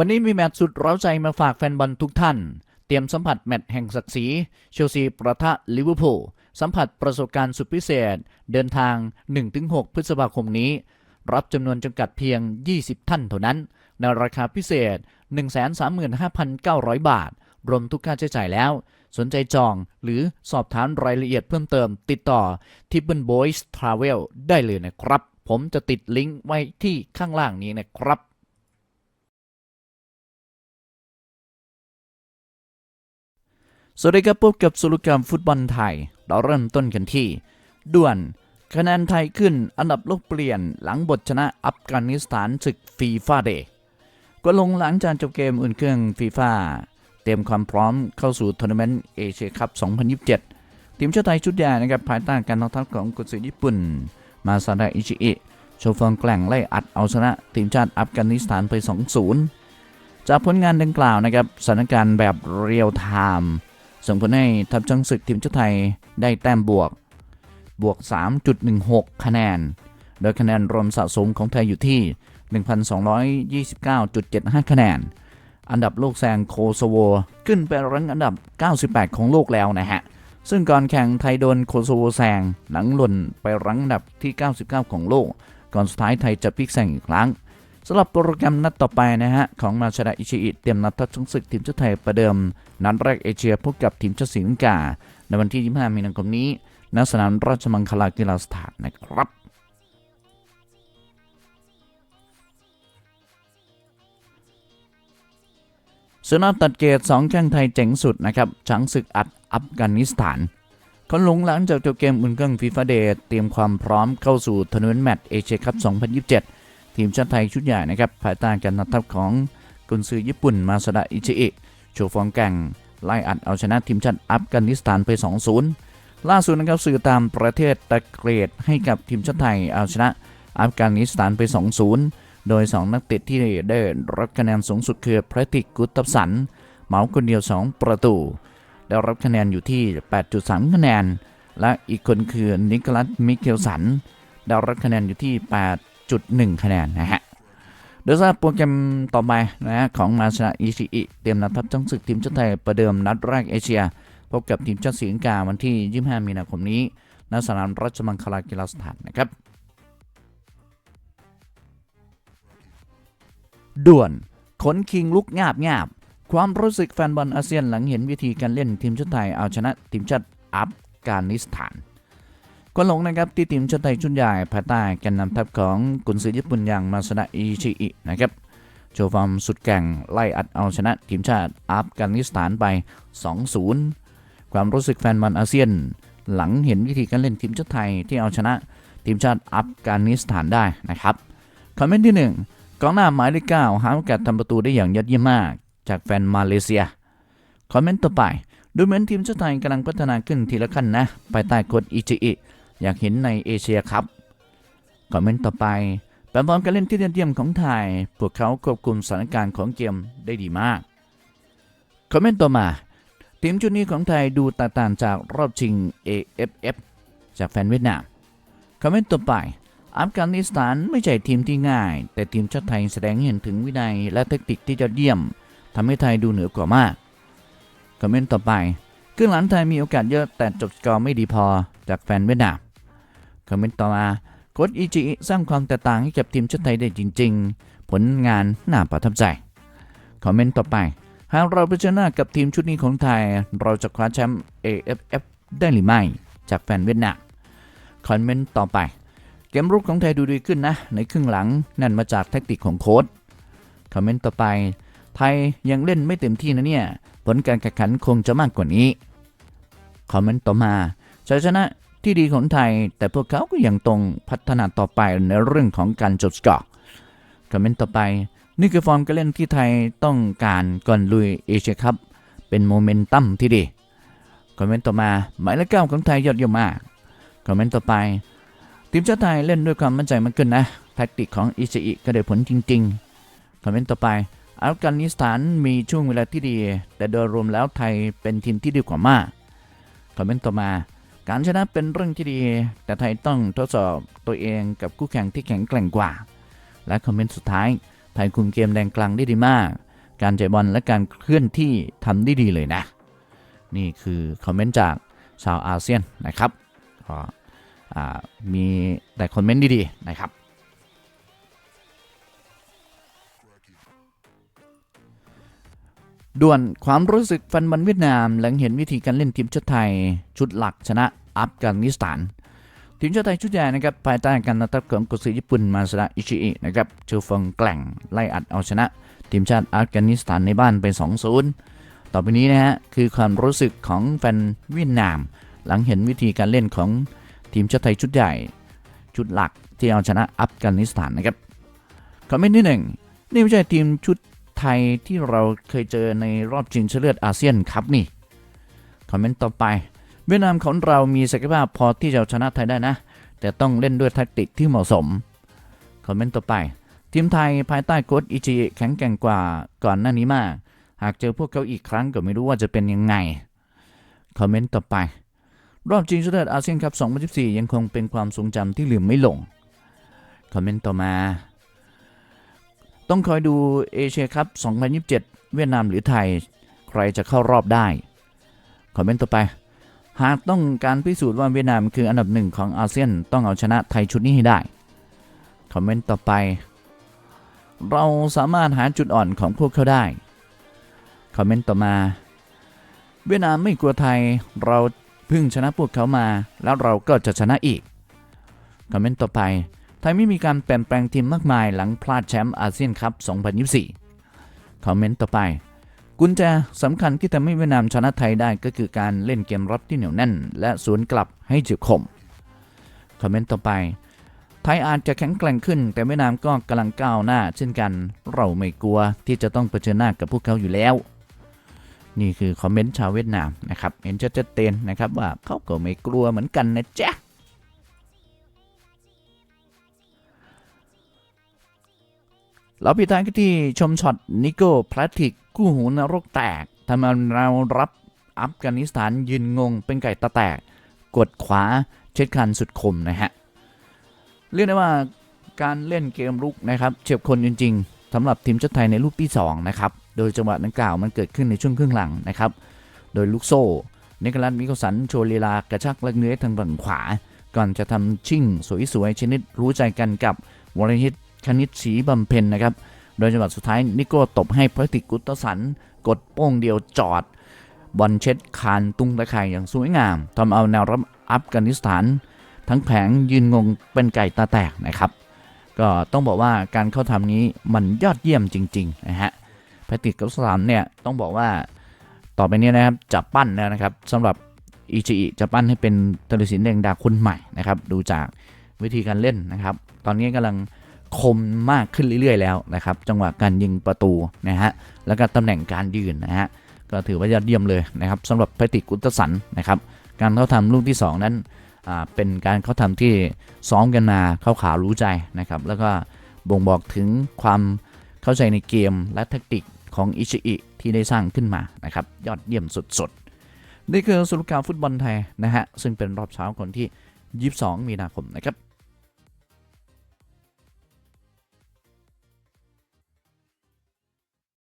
วันนี้มีแมตช์สุดร้าใจมาฝากแฟนบอลทุกท่าน เตรียมสัมผัสแมตช์แห่งศักดิ์ศรีเชลซีประทะลิเวอร์พูลสัมผัสประสบการณ์สุดพิเศษ เดินทาง 1-6 พฤษภาคมนี้ รับจำนวนจำกัดเพียง 20 ท่านเท่านั้น ในราคาพิเศษ 135,900 บาท รวมทุกค่าใช้จ่ายแล้ว สนใจจองหรือสอบถามรายละเอียดเพิ่มเติม ติดต่อ t i p p e n Boys Travel ได้เลยนะครับ ผมจะติดลิงก์ไว้ที่ข้างล่างนี้นะครับ สวัสดีครับพบกับสุรกรรมฟุตบอลไทย เราเริ่มต้นกันที่ ด่วน คะแนนไทยขึ้นอันดับโลกเปลี่ยนหลังบทชนะอัฟกานิสถานศึกฟีฟ่าเดย์ก็ลงหลังจากจบเกมอุ่นเครื่องฟีฟ่าเตรียมความพร้อมเข้าสู่ทัวร์นาเมนต์เอเชียคัพ 2027 ทีมชาติไทยชุดใหญ่นะครับภายใต้การนำทัพของกุนซือญี่ปุ่น มาซาดะอิชิอิโชว์ฟอร์มแกล่งไล่อัดเอาชนะทีมชาติอัฟกานิสถานไป 2-0 จากผลงานดังกล่าวนะครับสถานการณ์แบบเรียลไทม์ ส่งผลให้ทัพช้างศึกทีมชาติไทยได้แต้มบวก บวก 3.16 คะแนน โดยคะแนนรวมสะสมของไทยอยู่ที่ 1,229.75 คะแนน อันดับโลกแซงโคโซโว ขึ้นไปรั้งอันดับ 98 ของโลกแล้วนะฮะ ซึ่งก่อนแข่งไทยโดนโคโซโวแซงหลังหล่นไปรั้งอันดับที่ 99 ของโลก ก่อนสุดท้ายไทยจะพลิกแซงอีกครั้ง สำหรับโปรแกรมนัดต่อไปนะฮะ ของมาชาดะอิชิอิเตรียมนัดทัดชงศึกทีมชาติไทยประเดิม นัดแรกเอเชียพบกับทีมชาติศรีลังกาในวันที่ 25 มีนาคมนี้ณสนามราชมังคลากีฬาสถานนะครับสนามตัดเกต2แข้งไทยเจ๋งสุดนะครับช้างศึกอัดอัฟกานิสถานคนหลงหลังจากจบเกมอุ่นเครื่องฟีฟ่าเดย์เตรียมความพร้อมเข้าสู่ทัวร์นาเมนต์แมตช์เอเชียคัพ2027 ทีมชาติไทยชุดใหญ่นะครับภายใต้การนำทัพของกุนซือญี่ปุ่นมาซาดะอิชิอิโชว์ฟอร์มแก่งไล่อัดเอาชนะทีมชาติอัฟกานิสถานไป 2-0 ล่าสุดนะครับสื่อตามประเทศตะเกรดให้กับทีมชาติไทยเอาชนะอัฟกานิสถานไป 2-0 โดย 2 นักเตะที่ได้รับคะแนนสูงสุดคือพระติกกุตับสันเหมาคนเดียว 2 ประตู ได้รับคะแนนอยู่ที่ 8.3 คะแนน และอีกคนคือนิโคลัสมิเคลสันได้รับคะแนนอยู่ที่ 8.1คะแนนนะฮะโดยสำหรับโปรแกรมต่อไปนะฮะของมาชนะอิชิอิเตรียมนัดทัพจังศึกทีมชาติไทยประเดิมนัดแรกเอเชีย พบกับทีมชาติศรีลังกาวันที่ 25 มีนาคมนี้ณสนามราชมังคลากีฬาสถานนะครับด่วนขนคิงลุกงาบงาบ ความรู้สึกแฟนบอลอาเซียนหลังเห็นวิธีการเล่นทีมชาติไทยเอาชนะทีมชาติอัฟกานิสถาน ก็หลงนะครับที่ทีมชาติไทยชุดใหญ่ภายใต้การนำทัพของกุนซือญี่ปุ่นอย่างมาซาดะอิชิอินะครับโชว์ฟอร์มสุดแก่งไล่อัดเอาชนะทีมชาติอัฟกานิสถานไป 2-0 ความรู้สึกแฟนบอลอาเซียน หลังเห็นวิธีการเล่นทีมชาติไทยที่เอาชนะทีมชาติอัฟกานิสถานได้นะครับคอมเมนต์ที่ 1กองหน้าหมายเลขเก้าหาโอกาสทำประตูได้อย่างยอดเยี่ยมมาก จากแฟนมาเลเซียคอมเมนต์ต่อไป ดูเหมือนทีมชาติไทยกำลังพัฒนาขึ้นทีละขั้นนะภายใต้โค้ชอิจิอิ อยากเห็นในเอเชียครับคอมเมนต์ต่อไปแปลความการเล่นที่ยอดเยี่ยมของไทย พวกเขาควบคุมสถานการณ์ของเกมได้ดีมากคอมเมนต์ต่อมา ทีมชุดนี้ของไทยดูตกต่างจากรอบชิง AFF จากแฟนเวียดนามคอมเมนต์ต่อไปอัฟกานิสถานไม่ใช่ทีมที่ง่าย แต่ทีมชาติไทยแสดงเห็นถึงวินัยและเทคนิคที่ยอดเยี่ยมทำให้ไทยดูเหนือกว่ามากคอมเมนต์ต่อไปครึ่งหลังไทยมีโอกาสเยอะแต่จบสกอร์ไม่ดีพอจากแฟนเวียดนาม คอมเมนต์ต่อมาโค้ชอิจิสร้างความแตกต่างให้กับทีมชาติไทยได้จริง ๆ ผลงานน่าประทับใจ คอมเมนต์ต่อไป หากเราเผชิญหน้ากับทีมชุดนี้ของไทย เราจะคว้าแชมป์ AFF ได้หรือไม่ จากแฟนเวียดนาม คอมเมนต์ต่อไป เกมรุกของไทยดูดีขึ้นนะ ในครึ่งหลังนั่นมาจากแทคติกของโค้ช คอมเมนต์ต่อไป ไทยยังเล่นไม่เต็มที่นะเนี่ย ผลการแข่งขันคงจะมากกว่านี้ คอมเมนต์ต่อมาชัยชนะ ที่ดีของไทย แต่พวกเขาก็ยังต้องพัฒนาต่อไปในเรื่องของการจดสกอร์คอมเมนต์ต่อไป นี่คือฟอร์มการเล่นที่ไทยต้องการก่อนลุยเอเชียคัพเป็นโมเมนตัมที่ดีคอมเมนต์ต่อมาหมายเลขเก้าของไทยยอดเยี่ยมมากคอมเมนต์ต่อไปทีมชาติไทยเล่นด้วยความมั่นใจมากขึ้นนะแทคติกของอิชิอิก็ได้ผลจริงๆคอมเมนต์ต่อไปอัฟกานิสถานมีช่วงเวลาที่ดี แต่โดยรวมแล้วไทยเป็นทีมที่ดีกว่ามากคอมเมนต์ต่อมา การชนะเป็นเรื่องที่ดี แต่ไทยต้องทดสอบตัวเองกับคู่แข่งที่แข็งแกร่งกว่า และคอมเมนต์สุดท้าย ไทยคุมเกมแดงกลางได้ดีมาก การจ่ายบอลและการเคลื่อนที่ทำได้ดีเลยนะ นี่คือคอมเมนต์จากชาวอาเซียนนะครับก็มีแต่คอมเมนต์ดีๆนะครับ ด่วนความรู้สึกฟันบอลเวียดนาม หลังเห็นวิธีการเล่นทีมชาติไทย ชุดหลักชนะ อัฟกานิสถานทีมชาติไทยชุดใหญ่นะครับภายใต้การนำทัพของกุศลญี่ปุ่นมาสดาอิชิอินะครับเชลฟงแกล่งไล่อัดเอาชนะ ทีมชาติอัฟกานิสถานในบ้านไป 2-0 ต่อไปนี้นะฮะคือความรู้สึกของแฟนเวียดนาม หลังเห็นวิธีการเล่นของทีมชาติไทยชุดใหญ่ ชุดหลักที่เอาชนะอัฟกานิสถานนะครับคอมเมนต์ที่หนึ่งนี่ไม่ใช่ทีมชุดไทยที่เราเคยเจอในรอบชิงชนะเลิศอาเซียนครับนี่คอมเมนต์ต่อไป เวียดนามของเรามีศักยภาพพอที่จะเอาชนะไทยได้นะ แต่ต้องเล่นด้วยแทคติกที่เหมาะสม คอมเมนต์ต่อไป ทีมไทยภายใต้โค้ชอิจิแข็งแกร่งกว่าก่อนหน้านี้มาก หากเจอพวกเขาอีกครั้งก็ไม่รู้ว่าจะเป็นยังไง คอมเมนต์ต่อไป รอบชิงชนะเลิศอาเซียนคัพ2014 ยังคงเป็นความทรงจำที่ลืมไม่ลง คอมเมนต์ต่อมา ต้องคอยดูเอเชียคัพ2027 เวียดนามหรือไทย ใครจะเข้ารอบได้ คอมเมนต์ต่อไป หากต้องการพิสูจน์ว่าเวียดนามคืออันดับหนึ่งของอาเซียนต้องเอาชนะไทยชุดนี้ให้ได้ คอมเมนต์ต่อไป เราสามารถหาจุดอ่อนของพวกเขาได้ คอมเมนต์ต่อมา เวียดนามไม่กลัวไทย เราเพิ่งชนะพวกเขามา แล้วเราก็จะชนะอีก คอมเมนต์ต่อไป ไทยไม่มีการเปลี่ยนแปลงทีมมากมายหลังพลาดแชมป์อาเซียนคัพ2024 คอมเมนต์ต่อไป กุญแจสำคัญที่ทำให้เวียดนามชนะไทยได้ก็คือการเล่นเกมรับที่เหนียวแน่น และสวนกลับให้จุดคม คอมเมนต์ต่อไป ไทยอาจจะแข็งแกร่งขึ้น แต่เวียดนามก็กำลังก้าวหน้า เช่นกัน เราไม่กลัวที่จะต้องเผชิญหน้ากับพวกเขาอยู่แล้ว นี่คือคอมเมนต์ชาวเวียดนามนะครับเห็นชัดเจนนะครับว่าเขาก็ไม่กลัวเหมือนกันนะจ๊ะ เราปิดท้ายกันที่ชมช็อตนิโก้พลาสติกกู้หูนรกแตกทำเอาเรารับอัฟกานิสถานยืนงงเป็นไก่ตาแตก กดขวาเช็ดคันสุดคมนะฮะ เรียกได้ว่าการเล่นเกมลุกนะครับเฉียบคนจริงๆสำหรับทีมชาติไทยในลูกที่ 2 นะครับ โดยจังหวะดังกล่าวมันเกิดขึ้นในช่วงครึ่งหลังนะครับ โดยลูกโซ่เนกลัสมิโกสันโชลีลากระชักเล็กเนื้อทางฝั่งขวา ก่อนจะทำชิ่งสวยๆชนิดรู้ใจกันกับวรฮิต คณิตศีบำเพ็ญนะครับ โดยจังหวะสุดท้ายนิโก้ตบให้พระติกุตสัน กดโป้งเดียวจอด บอลเช็ดคานตุ้งตะไคร่อย่างสวยงามทำเอาแนวรับอัฟกานิสถาน ทั้งแผงยืนงงเป็นไก่ตาแตกนะครับ ก็ต้องบอกว่าการเข้าทำนี้มันยอดเยี่ยมจริงๆนะฮะแพทริกุตสันเนี่ยต้องบอกว่าต่อไปนี้นะครับจะปั้นแล้วนะครับสำหรับอิจิจะปั้นให้เป็นตลสินแดงดาคนใหม่นะครับ ดูจากวิธีการเล่นนะครับ ตอนนี้กำลัง คมมากขึ้นเรื่อยๆแล้วนะครับ จังหวะการยิงประตูนะฮะแล้วก็ตำแหน่งการยืนนะฮะก็ถือว่ายอดเยี่ยมเลยนะครับสำหรับแพติกกุตสันนะครับการเข้าทำลูกที่ 2 นั้นอ่าเป็นการเข้าทำที่ซ้อมกันมาเข้าขารู้ใจนะครับแล้วก็บ่งบอกถึงความเข้าใจในเกมและแทคติกของอิชิอิที่ได้สร้างขึ้นมานะครับยอดเยี่ยมสุดๆ นี่คือสรุปการฟุตบอลไทยนะฮะซึ่งเป็นรอบเช้าคนที่ 22 มีนาคมนะครับ